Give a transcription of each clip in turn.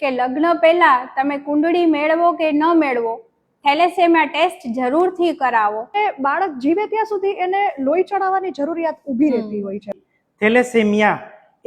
કે લગ્ન પહેલા તમે કુંડળી મેળવો કે ન મેળવો થેલેસેમિયા ટેસ્ટ જરૂરથી કરાવો. એ બાળક જીવે ત્યાં સુધી એને લોહી ચડાવવાની જરૂરિયાત ઊભી રહેતી હોય છે. થેલેસેમિયા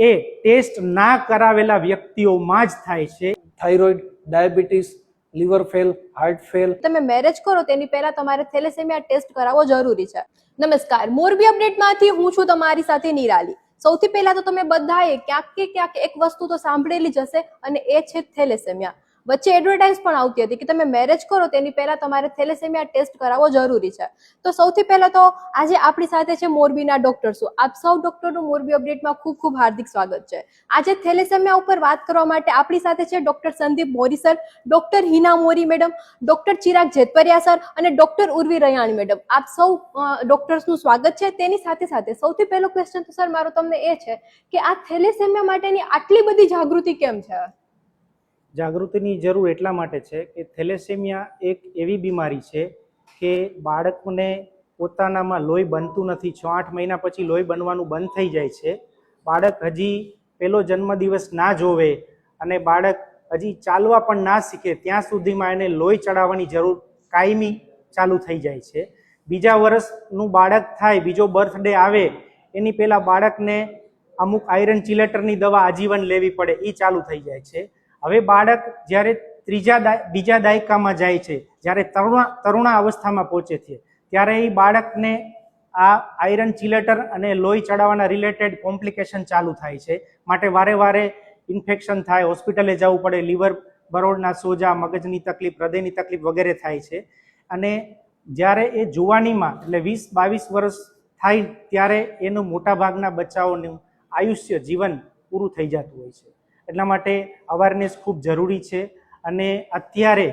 એ ટેસ્ટ ના કરાવેલા વ્યક્તિઓમાં જ થાય છે. Thyroid diabetes liver fail heart fail. તમે મેરેજ કરો તેની પહેલા તમારે થેલેસેમિયા ટેસ્ટ કરાવવો જરૂરી છે. નમસ્કાર મોરબી અપડેટમાંથી હું છું તમારી સાથે નિરાલી. સૌથી પહેલા તો તમે બધાએ ક્યાંક કે ક્યાંક એક વસ્તુ તો સાંભળેલી જ હશે અને એ છે થેલેસેમિયા. વચ્ચે એડવર્ટાઇઝ પણ આવતી હતી કે તમે મેરેજ કરો તેની પહેલા તમારે થેલેસેમિયા ટેસ્ટ કરાવવો જરૂરી છે. તો સૌથી પહેલા તો આજે આપણી સાથે છે મોરબીના ડોક્ટર્સો આપ સૌ ડોક્ટરનું મોરબી અપડેટમાં ખૂબ ખૂબ હાર્દિક સ્વાગત છે. આજે થેલેસેમિયા ઉપર વાત કરવા માટે આપણી સાથે છે doctor Sandeep Mori sir doctor Hina Mori madam doctor Chirag Jetpariya sir અને ડોક્ટર ઉર્વી રયાણી મેડમ આપ સૌ ડોક્ટર્સનું સ્વાગત છે. તેની સાથે સાથે સૌથી પહેલો ક્વેશ્ચન તો સર મારો તમને એ છે કે આ થેલેસેમિયા માટેની આટલી બધી જાગૃતિ કેમ છે? જાગૃતિની જરૂર એટલા માટે છે કે થેલેસેમિયા એક એવી બીમારી છે કે બાળકને પોતાનામાં લોહી બનતું નથી. છ આઠ મહિના પછી લોહી બનવાનું બંધ થઈ જાય છે. બાળક હજી પહેલો જન્મદિવસ ના જોવે અને બાળક હજી ચાલવા પણ ના શીખે, ત્યાં સુધીમાં એને લોહી ચડાવવાની જરૂર કાયમી ચાલુ થઈ જાય છે. બીજા વર્ષનું બાળક થાય, બીજો બર્થડે આવે, એની પહેલાં બાળકને અમુક આયરન ચિલેટરની દવા આજીવન લેવી પડે એ ચાલુ થઈ જાય છે. હવે બાળક જ્યારે ત્રીજા બીજા દાયકામાં જાય છે, જ્યારે તરુણા તરુણા અવસ્થામાં પહોંચે છે, ત્યારે એ બાળકને આ આયરન ચિલેટર અને લોહી ચડાવવાના રિલેટેડ કોમ્પ્લિકેશન ચાલુ થાય છે. માટે વારે વારે ઇન્ફેક્શન થાય હોસ્પિટલે જવું પડે લીવર બરોડના સોજા, મગજની તકલીફ, હૃદયની તકલીફ વગેરે થાય છે. અને જ્યારે એ જુવાનીમાં, એટલે વીસ, બાવીસ વર્ષ થાય, ત્યારે એનું મોટાભાગના બચ્ચાઓનું આયુષ્ય, જીવન પૂરું થઈ જતું હોય છે. એટલા માટે અવેરનેસ ખૂબ જરૂરી છે. અને અત્યારે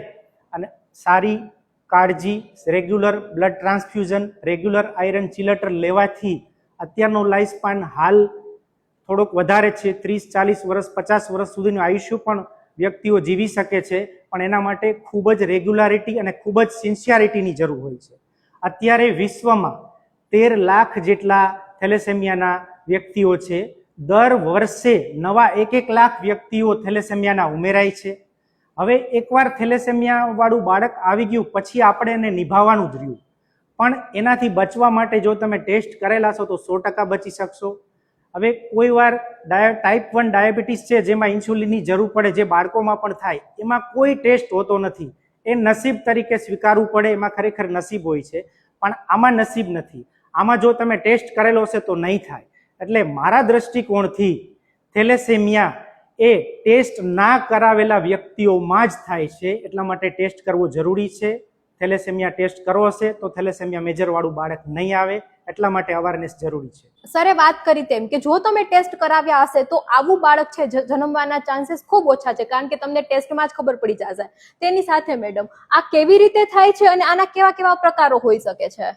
અને સારી કાળજી regular blood transfusion regular iron chelator લેવાથી અત્યારનો લાઈફ સ્પાન હાલ થોડોક વધારે છે. ત્રીસ, ચાલીસ વર્ષ, પચાસ વર્ષ સુધીનું આયુષ્ય પણ વ્યક્તિઓ જીવી શકે છે. પણ એના માટે ખૂબ જ રેગ્યુલારિટી અને ખૂબ જ સિન્સિયારિટીની જરૂર હોય છે. અત્યારે વિશ્વમાં તેર લાખ જેટલા થેલેસેમિયાના વ્યક્તિઓ છે. દર વર્ષે નવા એક એક લાખ વ્યક્તિઓ થેલેસેમિયાના ઉમેરાય છે. હવે એકવાર થેલેસેમિયાવાળું બાળક આવી ગયું, પછી આપણે એને નિભાવવાનું જ રહ્યું. પણ એનાથી બચવા માટે જો તમે ટેસ્ટ કરેલા છો તો સો ટકા બચી શકશો. હવે કોઈ વાર ડાય, ટાઈપ વન ડાયાબિટીસ છે જેમાં ઇન્સ્યુલિનની જરૂર પડે, જે બાળકોમાં પણ થાય, એમાં કોઈ ટેસ્ટ હોતો નથી. એ નસીબ તરીકે સ્વીકારવું પડે, એમાં ખરેખર નસીબ હોય છે. પણ આમાં નસીબ નથી. આમાં જો તમે ટેસ્ટ કરેલો હશે તો નહીં થાય. એટલે મારા દ્રષ્ટિકોણથી થેલેસેમિયા એ ટેસ્ટ ના કરાવેલા વ્યક્તિઓમાં જ થાય છે. એટલા માટે ટેસ્ટ કરવો જરૂરી છે. થેલેસેમિયા ટેસ્ટ કરવો હશે તો થેલેસેમિયા મેજરવાળું બાળક નહીં આવે. એટલા માટે અવેરનેસ જરૂરી છે. સરે વાત કરી તેમ કે જો તમે ટેસ્ટ કરાવ્યા હશે તો આવું બાળક છે જન્મવાના ચાન્સીસ ખૂબ ઓછા છે. કારણ કે તમને ટેસ્ટમાં જ ખબર પડી જશે. તેની સાથે મેડમ આ કેવી રીતે થાય છે અને આના કેવા કેવા પ્રકારો હોઈ શકે છે?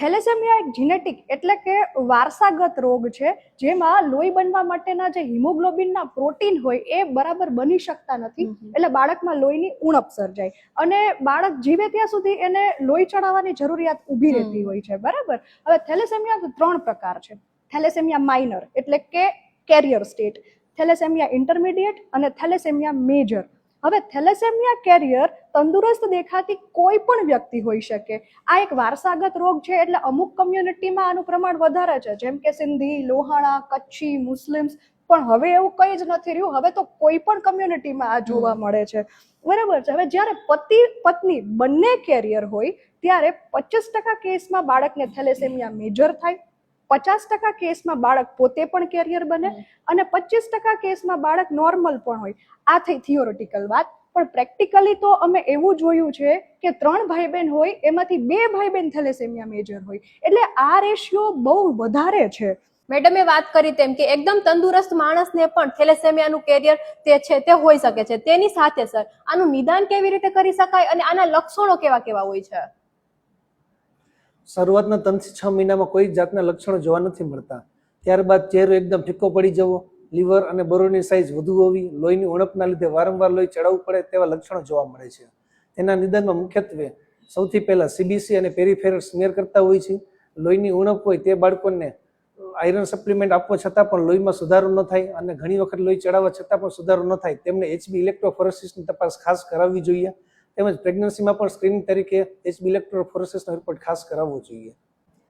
થેલેસેમિયા એક જીનેટિક એટલે કે વારસાગત રોગ છે જેમાં લોહી બનવા માટેના જે હિમોગ્લોબિનના પ્રોટીન હોય એ બરાબર બની શકતા નથી. એટલે બાળકમાં લોહીની ઉણપ સર્જાય. અને બાળક જીવે ત્યાં સુધી એને લોહી ચડાવવાની જરૂરિયાત ઊભી રહેતી હોય છે બરાબર? હવે થેલેસેમિયા ત્રણ પ્રકાર છે. થેલેસેમિયા માઇનર એટલે કે કેરિયર સ્ટેટ થેલેસેમિયા ઇન્ટરમીડિયેટ અને થેલેસેમિયા મેજર. હવે થેલેસેમિયા કેરિયર તંદુરસ્ત દેખાતી કોઈ પણ વ્યક્તિ હોઈ શકે. આ એક વારસાગત રોગ છે એટલે અમુક કમ્યુનિટીમાં આનું પ્રમાણ વધારે છે. જેમ કે સિંધી લોહાણા કચ્છી મુસ્લિમ્સ. પણ હવે એવું કંઈ જ નથી રહ્યું. હવે તો કોઈ પણ કમ્યુનિટીમાં આ જોવા મળે છે. બરાબર છે. હવે જ્યારે પતિ પત્ની બંને કેરિયર હોય ત્યારે પચીસ ટકા કેસમાં બાળકને થેલેસેમિયા મેજર થાય. પચાસ ટકા કેસમાં બાળક પોતે પણ કેરિયર બને અને પચીસ ટકા કેસમાં બાળક નોર્મલ પણ હોય. આ થઈ થિયોરિટિકલ વાત. પણ પ્રેક્ટિકલી તો અમે એવું જોયું છે કે ત્રણ ભાઈ બહેન હોય એમાંથી બે ભાઈ બહેન થેલેસેમિયા મેજર હોય. એટલે આ રેશિયો બહુ વધારે છે. મેડમે વાત કરી તેમ કે એકદમ તંદુરસ્ત માણસને પણ થેલેસેમિયાનું કેરિયર તે છે તે હોઈ શકે છે. તેની સાથે સર આનું નિદાન કેવી રીતે કરી શકાય અને આના લક્ષણો કેવા કેવા હોય છે? શરૂઆતના ત્રણથી છ મહિનામાં કોઈ જાતના લક્ષણો જોવા નથી મળતા. ત્યારબાદ ચહેરો એકદમ ફિક્કો પડી જવો, લીવર અને બરોની સાઇઝ વધુ હોવી, લોહીની ઉણપના લીધે વારંવાર લોહી ચડાવવું પડે તેવા લક્ષણો જોવા મળે છે. તેના નિદાનમાં મુખ્યત્વે સૌથી પહેલાં સીબીસી અને પેરીફેરલ સ્મેર કરતા હોય છે. લોહીની ઉણપ હોય તે બાળકોને આયરન સપ્લિમેન્ટ આપવા છતાં પણ લોહીમાં સુધારો ન થાય અને ઘણી વખત લોહી ચડાવવા છતાં પણ સુધારો ન થાય. તેમને એચબી ઇલેક્ટ્રોફોરેસિસની તપાસ ખાસ કરાવવી જોઈએ. તેમજ પ્રેગ્નન્સીમાં પણ સ્ક્રીનિંગ તરીકે એચબી ઇલેક્ટ્રોફોરેસિસનો રિપોર્ટ ખાસ કરાવવો જોઈએ.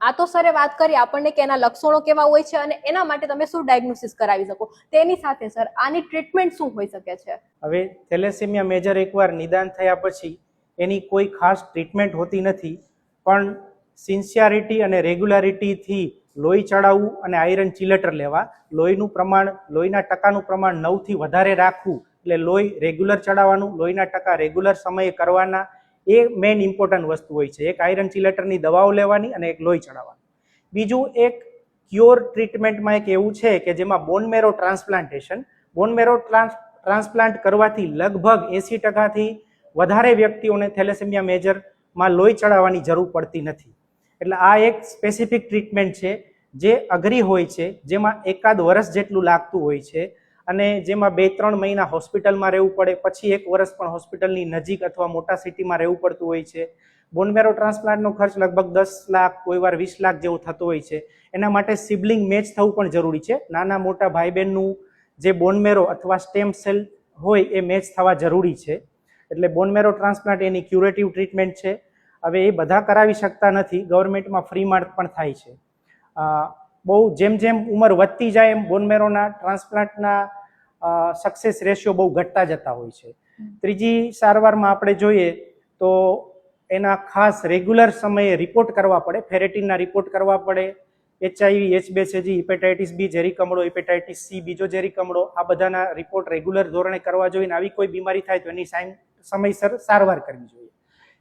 આ તો સરે વાત કરી આપણને કે એના લક્ષણો કેવા હોય છે અને એના માટે તમે શું ડાયગ્નોસિસ કરાવી શકો? તેની સાથે સર આની ટ્રીટમેન્ટ શું હોઈ શકે છે? હવે થેલેસેમિયા મેજર એકવાર નિદાન થયા પછી એની કોઈ ખાસ ટ્રીટમેન્ટ હોતી નથી પણ સિન્સિયારિટી અને રેગ્યુલારિટીથી લોહી ચડાવવું અને આયરન ચિલેટર લેવા લોહીનું પ્રમાણ લોહીના ટકાનું પ્રમાણ નવથી વધારે રાખવું એટલે લોહી રેગ્યુલર ચડાવવાનું, લોહીના ટકા રેગ્યુલર સમયે કરવાના, એ મેઇન ઇમ્પોર્ટન્ટ વસ્તુ હોય છે. એક આયરન ચિલેટરની દવાઓ લેવાની અને એક લોહી ચડાવવાનું. બીજું એક ક્યોર ટ્રીટમેન્ટમાં એક એવું છે કે જેમાં બોન મેરો ટ્રાન્સપ્લાન્ટેશન બોન મેરો ટ્રાન્સપ્લાન્ટ કરવાથી લગભગ એંસી ટકાથી વધારે વ્યક્તિઓને થેલેસેમિયા મેજરમાં લોહી ચડાવવાની જરૂર પડતી નથી. એટલે આ એક સ્પેસિફિક ટ્રીટમેન્ટ છે, જે અઘરી હોય છે, જેમાં એકાદ વર્ષ જેટલું લાગતું હોય છે અને જેમાં બે ત્રણ મહિના હોસ્પિટલમાં રહેવું પડે, પછી એક વર્ષ પણ હોસ્પિટલની નજીક અથવા મોટા સિટીમાં રહેવું પડતું હોય છે. બોનમેરો ટ્રાન્સપ્લાન્ટનો ખર્ચ લગભગ દસ લાખ, કોઈ વાર વીસ લાખ જેવો થતો હોય છે. એના માટે સિબલિંગ મેચ થવું પણ જરૂરી છે. નાના મોટા ભાઈ બહેનનું જે બોનમેરો અથવા સ્ટેમ સેલ હોય એ મેચ થવા જરૂરી છે. એટલે બોનમેરો ટ્રાન્સપ્લાન્ટ એની ક્યુરેટિવ ટ્રીટમેન્ટ છે. હવે એ બધા કરાવી શકતા નથી. ગવર્મેન્ટમાં ફ્રી માર્ક પણ થાય છે. બહુ જેમ જેમ ઉંમર વધતી જાય એમ બોનમેરોના ટ્રાન્સપ્લાન્ટના સક્સેસ રેશિયો બહુ ઘટતા જતા હોય છે. ત્રીજી સારવારમાં આપણે જોઈએ તો એના ખાસ રેગ્યુલર સમયે રિપોર્ટ કરવા પડે. ફેરેટિનના રિપોર્ટ કરવા પડે. એચઆઈવી એચ હિપેટાઇટિસ બી ઝેરી કમળો હિપેટાઇટિસ સી બીજો ઝેરી કમળો આ બધાના રિપોર્ટ રેગ્યુલર ધોરણે કરવા જોઈએ આવી કોઈ બીમારી થાય તો એની સમયસર સારવાર કરવી જોઈએ.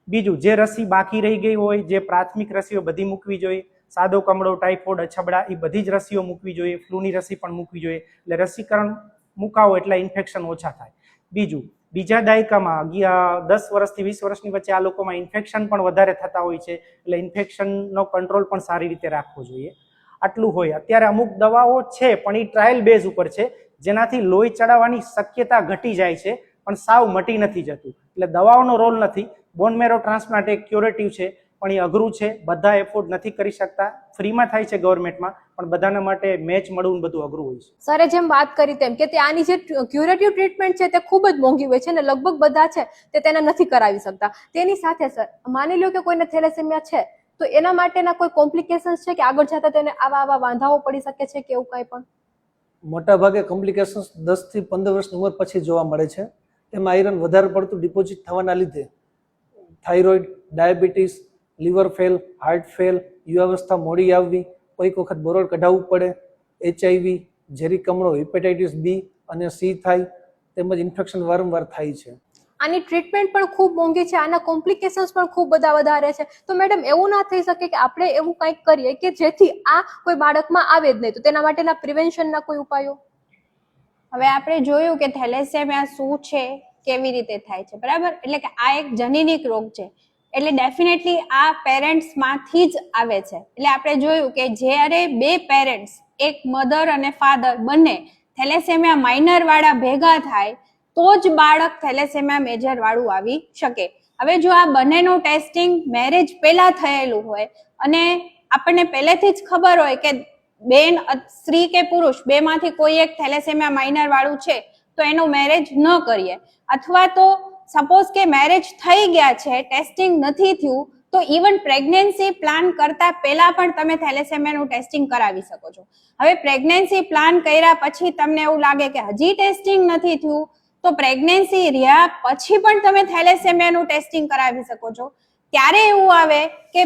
બીજું જે રસી બાકી રહી ગઈ હોય જે પ્રાથમિક રસીઓ બધી મૂકવી જોઈએ. સાદો કમળો ટાઇફોઇડ અછબડા એ બધી જ રસીઓ મૂકવી જોઈએ. ફ્લૂની રસી પણ મૂકવી જોઈએ. એટલે રસીકરણ મુકાવો એટલે ઇન્ફેક્શન ઓછા થાય. બીજું, બીજા દાયકામાં અગિયાર દસ વર્ષથી વીસ વર્ષની વચ્ચે આ લોકોમાં ઇન્ફેક્શન પણ વધારે થતા હોય છે, એટલે ઇન્ફેક્શનનો કંટ્રોલ પણ સારી રીતે રાખવો જોઈએ. આટલું હોય. અત્યારે અમુક દવાઓ છે, પણ એ ટ્રાયલ બેઝ ઉપર છે, જેનાથી લોહી ચડાવવાની શક્યતા ઘટી જાય છે, પણ સાવ મટી નથી જતું. એટલે દવાઓનો રોલ નથી. બોનમેરો ટ્રાન્સપ્લાન્ટ એક ક્યુરેટિવ છે. પણ એ અઘરું છે. બધા એફોર્ડ નથી કરી શકતા. ફ્રીમાં થાય છે ગવર્મેન્ટમાં પણ બધાના માટે મેચ મળવું ને બધું અઘરું હોય છે. સરે જેમ વાત કરી તેમ કે તે આની જે ક્યુરેટિવ ટ્રીટમેન્ટ છે તે ખૂબ જ મોંઘી હોય છે અને લગભગ બધા છે તે તેને નથી કરાવી શકતા. તેની સાથે સર માની લો કે કોઈને થેલેસેમિયા છે તો એના માટેના કોઈ કોમ્પ્લિકેશન્સ છે કે આગળ જતા તેને આવા આવા વાંધાઓ પડી શકે છે કે એવું કાંઈ પણ? મોટા ભાગે કોમ્પ્લિકેશન્સ દસથી પંદર વર્ષની ઉંમર પછી જોવા મળે છે. તેમાં આયરન વધારે પડતું ડિપોઝિટ થવાના લીધે thyroid diabetes liver fail heart fail યુવાવસ્થા મોડી આવવી કોઈક વખત બોરોડ કઢાવવું પડે એચઆઈવી ઝેરી કમળો હિપેટાઇટિસ બી અને સી થાય તેમજ ઇન્ફેક્શન વારંવાર થાય છે. આની ટ્રીટમેન્ટ પણ ખૂબ મોંઘી છે આના કોમ્પ્લિકેશન્સ પણ ખૂબ બધા વધારે છે. તો મેડમ એવું ના થઈ શકે કે આપણે એવું કંઈક કરીએ કે જેથી આ કોઈ બાળકમાં આવે જ નહીં. તો તેના માટેના પ્રિવેન્શનના કોઈ ઉપાયો? હવે આપણે જોયું કે થેલેસેમિયા શું છે કેવી રીતે થાય છે બરાબર? એટલે કે આ એક જનીનિક રોગ છે. એટલે ડેફિનેટલી આ પેરેન્ટ્સમાંથી જ આવે છે. એટલે આપણે જોયું કે જ્યારે બે પેરેન્ટ્સ એક મધર અને ફાધર બંને થેલેસેમિયા માઇનર વાળા ભેગા થાય, તો જ બાળક થેલેસેમિયા મેજર વાળું આવી શકે. હવે જો આ બંનેનું ટેસ્ટિંગ મેરેજ પહેલા થયેલું હોય અને આપણને પહેલેથી જ ખબર હોય કે બેન સ્ત્રી કે પુરુષ બેમાંથી કોઈ એક થેલેસેમિયા માઇનર વાળું છે, તો એનું મેરેજ ન કરીએ. અથવા તો સપોઝ કે મેરેજ થઈ ગયા છે ટેસ્ટિંગ નથી થયું, તો ઇવન પ્રેગ્નન્સી પ્લાન કરતા પહેલા પણ તમે થેલેસેમિયાનું ટેસ્ટિંગ કરાવી શકો છો. હવે પ્રેગ્નન્સી પ્લાન કર્યા પછી તમને એવું લાગે કે હજી ટેસ્ટિંગ નથી થયું, તો પ્રેગ્નન્સી રહ્યા પછી પણ તમે થેલેસેમિયાનું ટેસ્ટિંગ કરાવી શકો છો. ત્યારે એવું આવે કે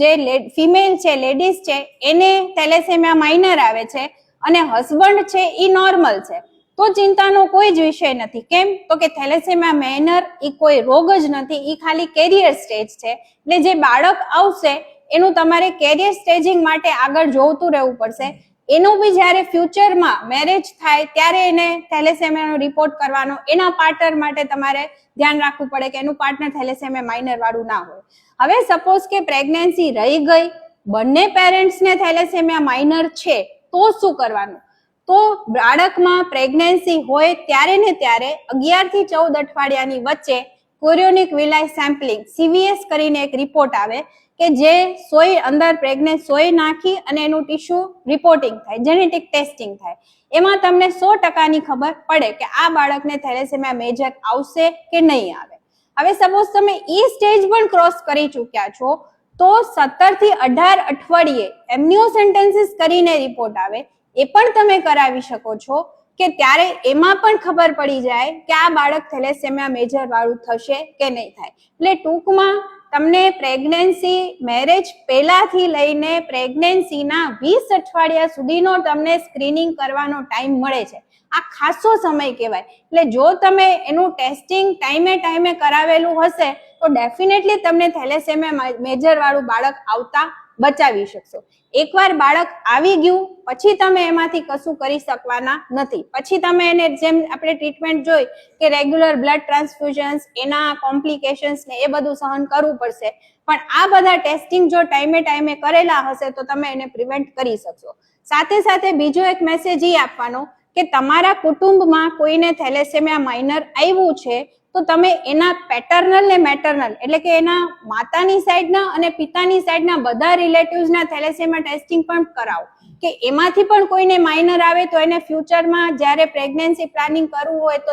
જે ફિમેલ છે લેડીઝ છે, એને થેલેસેમિયા માઇનર આવે છે અને હસબન્ડ છે એ નોર્મલ છે. તો ચિંતાનો કોઈ જ વિષય નથી. કેમ? તો કે થેલેસેમિયા મેનર એ કોઈ રોગ જ નથી. એ ખાલી કેરિયર સ્ટેજ છે. એટલે જે બાળક આવશે, એનું તમારે કેરિયર સ્ટેજિંગ માટે આગળ જોતું રહેવું પડશે. એનું બી જ્યારે ફ્યુચરમાં મેરેજ થાય, ત્યારે એને થેલેસેમિયાનો રિપોર્ટ કરવાનો. એના પાર્ટનર માટે તમારે ધ્યાન રાખવું પડે કે એનું પાર્ટનર થેલેસેમિયા માઇનર વાળું ના હોય. હવે સપોઝ કે પ્રેગ્નન્સી રહી ગઈ, બંને પેરેન્ટ્સને થેલેસેમિયા માઇનર છે, તો શું કરવાનું? તો બાળકમાં પ્રેગ્નન્સી હોય ત્યારે ને ત્યારે અગિયારથી ચૌદ અઠવાડિયાની વચ્ચે કોરિયોનિક વિલાય સેમ્પલિંગ સીવીએસ કરીને એક રિપોર્ટ આવે કે જે સોય અંદર પ્રેગ્નેન્ટ સોય નાખી અને એનું ટીશ્યુ રિપોર્ટિંગ થાય જેનેટિક ટેસ્ટિંગ થાય. એમાં તમને સો ટકાની ખબર પડે કે આ બાળકને થેલેસેમિયા મેજર આવશે કે નહીં આવે. હવે સપોઝ તમે ઈ સ્ટેજ પણ ક્રોસ કરી ચૂક્યા છો, તો સત્તરથી અઢાર અઠવાડિયે એમનિયો સેન્ટેન્સીસ કરીને રિપોર્ટ આવે એ પણ તમે કરાવી શકો છો કે ત્યારે એમાં પણ ખબર પડી જાય કે આ બાળક થેલેસેમિયા મેજર વાળું થશે કે નહીં થાય. એટલે ટૂંકમાં તમને પ્રેગ્નન્સી મેરેજ પહેલાથી લઈને પ્રેગ્નન્સીના વીસ અઠવાડિયા સુધીનો તમને સ્ક્રીનિંગ કરવાનો ટાઈમ મળે છે. આ ખાસો સમય કહેવાય. એટલે જો તમે એનું ટેસ્ટિંગ ટાઈમે ટાઈમે કરાવેલું હશે, તો ડેફિનેટલી તમને થેલેસેમિયા મેજર વાળું બાળક આવતા બચાવી શકશો. એકવાર બાળક આવી ગયું, પછી તમે એમાંથી કશું કરી શકવાના નથી. પછી તમે એને જેમ આપણે ટ્રીટમેન્ટ જોઈ કે રેગ્યુલર બ્લડ ટ્રાન્સફ્યુઝન્સ એના કોમ્પ્લિકેશન્સ ને એ બધું સહન કરવું પડશે. પણ આ બધા ટેસ્ટિંગ જો ટાઈમે ટાઈમે કરેલા હશે તો તમે એને પ્રિવેન્ટ કરી શકશો. સાથે સાથે બીજો એક મેસેજ એ આપવાનો કે તમારા કુટુંબમાં કોઈને થેલેસેમિયા માઇનર આવ્યું છે, તો તમે એના પેટર્નલ ને મેટર્નલ એટલે કે એના માતાની સાઈડના અને પિતાની સાઈડના બધા રિલેટિવ્સના થેલેસેમિયા ટેસ્ટિંગ પણ કરાવો. કે એમાંથી પણ કોઈને માઇનર આવે તો એને ફ્યુચરમાં જ્યારે પ્રેગ્નન્સી પ્લાનિંગ કરવું હોય તો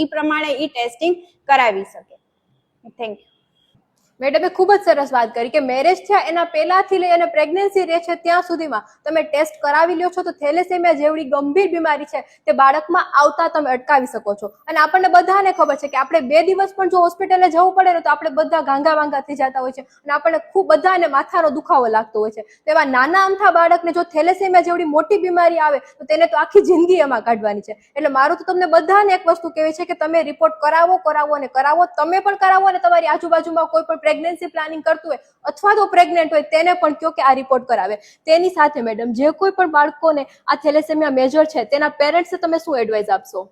એ પ્રમાણે એ ટેસ્ટિંગ કરાવી શકે. થેન્ક યુ મેડમે ખૂબ જ સરસ વાત કરી કે મેરેજ થયા એના પહેલાથી લઈ અને પ્રેગ્નન્સી રહે છે ત્યાં સુધીમાં. તમે ટેસ્ટ કરાવી લ્યો છો તો થેલેસેમિયા જેવડી ગંભીર બીમારી છે તે બાળકમાં આવતા તમે અટકાવી શકો છો. અને આપણને બધાને ખબર છે કે આપણે બે દિવસ પણ જો હોસ્પિટલે જવું પડે ને તો આપણે બધા ગાંગા વાંગા થઈ જતા હોય છે. અને આપણને ખૂબ બધાને માથાનો દુખાવો લાગતો હોય છે. તો એવા નાના અમથા બાળકને જો થેલેસેમિયા જેવડી મોટી બીમારી આવે તો તેને તો આખી જિંદગી એમાં કાઢવાની છે. એટલે મારું તો તમને બધાને એક વસ્તુ કહેવી છે કે તમે રિપોર્ટ કરાવો કરાવો અને કરાવો. તમે પણ કરાવો અને તમારી આજુબાજુમાં કોઈ પણ પ્રેગ્નન્સી પ્લાનિંગ કરતું હોય અથવા તો પ્રેગ્નેન્ટ હોય તેને પણ કહો કે આ રિપોર્ટ કરાવે. તેની સાથે મેડમ જે કોઈ પણ બાળકોને આ થેલેસેમિયા મેજર છે, તેના પેરેન્ટ્સે તમે શું એડવાઇસ આપશો?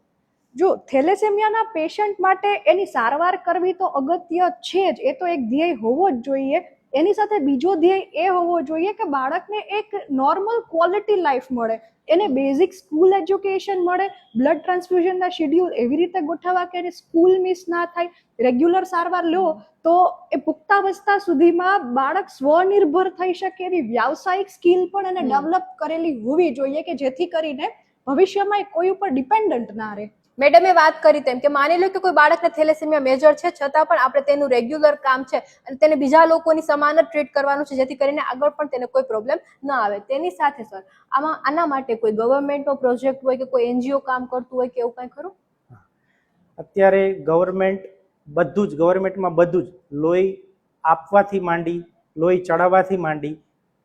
જો થેલેસેમિયાના પેશન્ટ માટે એની સારવાર કરવી તો અગત્ય છે જ. એ તો એક ધ્યેય હોવો જ જોઈએ. એની સાથે બીજો ધ્યેય એ હોવો જોઈએ કે બાળકને એક નોર્મલ ક્વોલિટી લાઈફ મળે. એને બેઝિક સ્કૂલ એજ્યુકેશન મળે બ્લડ ટ્રાન્સફ્યુઝનના શેડ્યુલ એવી રીતે ગોઠવવા કે એને સ્કૂલ મિસ ના થાય રેગ્યુલર સારવાર લો તો એ પુખ્તાવસ્થા સુધીમાં બાળક સ્વનિર્ભર થઈ શકે એવી વ્યાવસાયિક સ્કિલ પણ એને ડેવલપ કરેલી હોવી જોઈએ કે જેથી કરીને ભવિષ્યમાં એ કોઈ ઉપર ડિપેન્ડન્ટ ના રહે. મેડમે વાત કરી તેમ કે માની લો કે કોઈ બાળકને થેલેસેમિયા મેજર છે, છતાં પણ આપણે તેનું રેગ્યુલર કામ છે અને તેને બીજા લોકોની સમાન જ ટ્રીટ કરવાનું છે, જેથી કરીને આગળ પણ તેને કોઈ પ્રોબ્લેમ ન આવે. તેની સાથે, સર, આમાં આના માટે કોઈ ગવર્મેન્ટનો પ્રોજેક્ટ હોય કે કોઈ એનજીઓ કામ કરતું હોય કે એવું કંઈ ખરું? અત્યારે ગવર્મેન્ટ બધું જ, ગવર્મેન્ટમાં બધું જ લોહી આપવાથી માંડી, લોહી ચડાવવાથી માંડી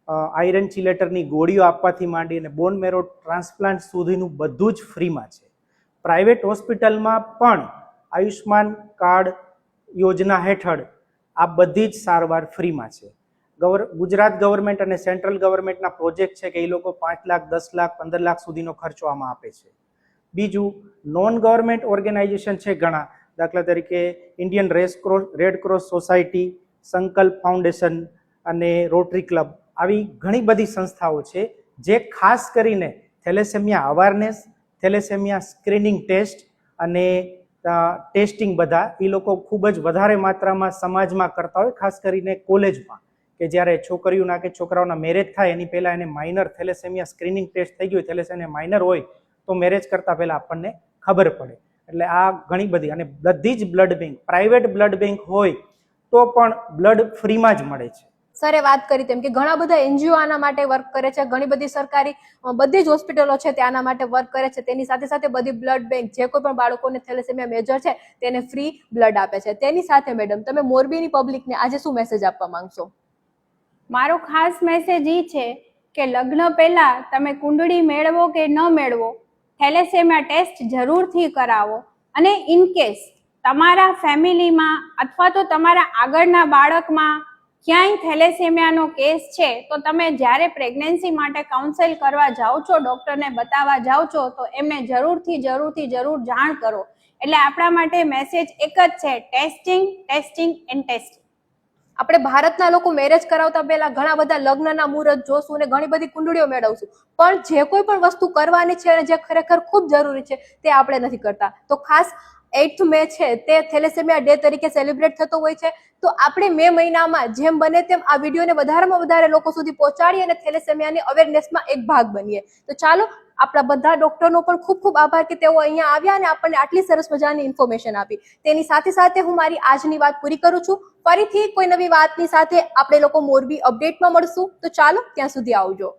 આયરન ચિલેટરની ગોળીઓ આપવાથી માંડી અને બોન મેરો ટ્રાન્સપ્લાન્ટ સુધીનું બધું જ ફ્રીમાં છે. પ્રાઇવેટ હોસ્પિટલમાં પણ આયુષ્માન કાર્ડ યોજના હેઠળ આ બધી જ સારવાર ફ્રીમાં છે. ગવર, ગુજરાત ગવર્મેન્ટ અને સેન્ટ્રલ ગવર્મેન્ટના પ્રોજેક્ટ છે કે એ લોકો પાંચ લાખ, દસ લાખ, પંદર લાખ સુધીનો ખર્ચો આમાં આપે છે. બીજું નોન ગવર્મેન્ટ ઓર્ગેનાઇઝેશન છે ઘણા. દાખલા તરીકે Indian race cross red cross society Sankalp foundation અને રોટરી ક્લબ આવી ઘણી બધી સંસ્થાઓ છે જે ખાસ કરીને thalassemia awareness thalassemia screening test અને ટેસ્ટિંગ બધા એ લોકો ખૂબ જ વધારે માત્રામાં સમાજમાં કરતા હોય, ખાસ કરીને કોલેજમાં, કે જ્યારે છોકરીઓના કે છોકરાઓના મેરેજ થાય, એની પહેલાં એને માઇનર થેલેસેમિયા સ્ક્રીનિંગ ટેસ્ટ થઈ ગયું, થેલેસેમિયા માઇનર હોય, તો મેરેજ કરતાં પહેલાં આપણને ખબર પડે. એટલે આ ઘણી બધી, અને બધી જ blood bank private blood bank હોય, તો પણ બ્લડ ફ્રીમાં જ મળે છે. સરે વાત કરી તેમ કે ઘણા બધા એનજીઓ આના માટે વર્ક કરે છે, ઘણી બધી સરકારી બધી જ હોસ્પિટલો છે તે આના માટે વર્ક કરે છે. તેની સાથે સાથે બધી બ્લડ બેંક જે કોઈ પણ બાળકોને થેલેસેમિયા મેજર છે તેને ફ્રી બ્લડ આપે છે. તેની સાથે મેડમ તમે મોરબીની પબ્લિકને આજે શું મેસેજ આપવા માંગશો? મારો ખાસ મેસેજ એ છે કે લગ્ન પહેલા તમે કુંડળી મેળવો કે ન મેળવો થેલેસેમિયા ટેસ્ટ જરૂરથી કરાવો અને ઇન કેસ તમારા ફેમિલીમાં અથવા તો તમારા આગળના બાળકમાં ક્યાંય થેલેસેમિયાનો કેસ છે, તો તમે જ્યારે પ્રેગ્નન્સી માટે કાઉન્સેલ કરવા જાઓ છો, ડૉક્ટરને બતાવવા જાઓ છો, તો એમને જરૂરથી જરૂરથી, જરૂર જાણ કરો. એટલે આપણા માટે મેસેજ એક જ છે ટેસ્ટિંગ ટેસ્ટિંગ એન્ડ ટેસ્ટિંગ આપણે ભારતના લોકો મેરેજ કરાવતા પહેલા ઘણા બધા લગ્નના મુહૂર્ત જોશું અને ઘણી બધી કુંડળીઓ મેળવશું. પણ જે કોઈ પણ વસ્તુ કરવાની છે અને જે ખરેખર ખૂબ જરૂરી છે, તે આપણે નથી કરતા. તો ખાસ એઇથ મે છે, તે થેલેસેમિયા ડે તરીકે સેલિબ્રેટ થતો હોય છે. તો આપણે મે મહિનામાં જેમ બને તેમ આ વિડીયોને વધારેમાં વધારે લોકો સુધી પહોંચાડીએ અને થેલેસેમિયાની અવેરનેસમાં એક ભાગ બનીએ. તો ચાલો, આપણા બધા ડોક્ટરનો પણ ખૂબ ખૂબ આભાર કે તેઓ અહીંયા આવ્યા અને આપણને આટલી સરસ મજાની ઇન્ફોર્મેશન આપી. તેની સાથે સાથે હું મારી આજની વાત પૂરી કરું છું. ફરીથી કોઈ નવી વાતની સાથે આપણે લોકો મોરબી અપડેટમાં મળશું. તો ચાલો, ત્યાં સુધી આવજો.